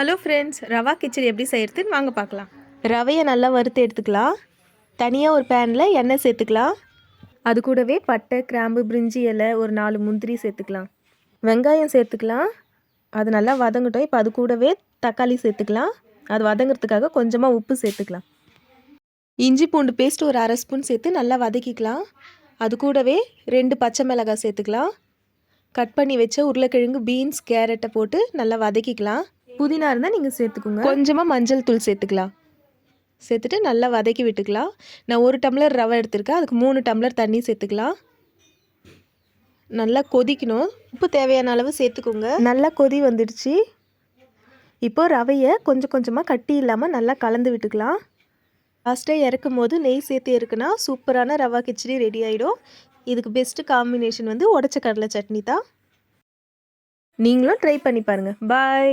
Hello friends rava khichdi எப்படி செய்யறதுன்னு வாங்க பார்க்கலாம். ரவையை நல்லா வறுத்து எடுத்துக்கலாம். தனியாக ஒரு பேனில் எண்ணெய் சேர்த்துக்கலாம். அது கூடவே பட்டை கிராம்பு பிரிஞ்சி இலை ஒரு நாலு முந்திரி சேர்த்துக்கலாம். வெங்காயம் சேர்த்துக்கலாம். அது நல்லா வதங்கட்டும். இப்போ அது கூடவே தக்காளி சேர்த்துக்கலாம். அது வதங்கிறதுக்காக கொஞ்சமாக உப்பு சேர்த்துக்கலாம். இஞ்சி பூண்டு பேஸ்ட் ஒரு அரை ஸ்பூன் சேர்த்து நல்லா வதக்கிக்கலாம். அது கூடவே ரெண்டு பச்சை மிளகாய் சேர்த்துக்கலாம். கட் பண்ணி வச்ச உருளைக்கிழங்கு பீன்ஸ் கேரட்டை போட்டு நல்லா வதக்கிக்கலாம். புதினா இருந்தால் நீங்கள் சேர்த்துக்கோங்க. கொஞ்சமாக மஞ்சள் தூள் சேர்த்துக்கலாம். சேர்த்துட்டு நல்லா வதக்கி விட்டுக்கலாம். நான் ஒரு டம்ளர் ரவை எடுத்திருக்கேன். அதுக்கு மூணு டம்ளர் தண்ணி சேர்த்துக்கலாம். நல்லா கொதிக்கணும். உப்பு தேவையான அளவு சேர்த்துக்கோங்க. நல்லா கொதி வந்துடுச்சு. இப்போ ரவையை கொஞ்சம் கொஞ்சமாக கட்டி இல்லாமல் நல்லா கலந்து விட்டுக்கலாம். லாஸ்ட்டாக இறக்கும் போது நெய் சேர்த்து இருக்குன்னா சூப்பரான ரவா கிச்சடி ரெடி ஆகிடும் இதுக்கு பெஸ்ட்டு காம்பினேஷன் வந்து உடச்ச கடலை சட்னி தான். நீங்களும் ட்ரை பண்ணி பாருங்கள் பாய்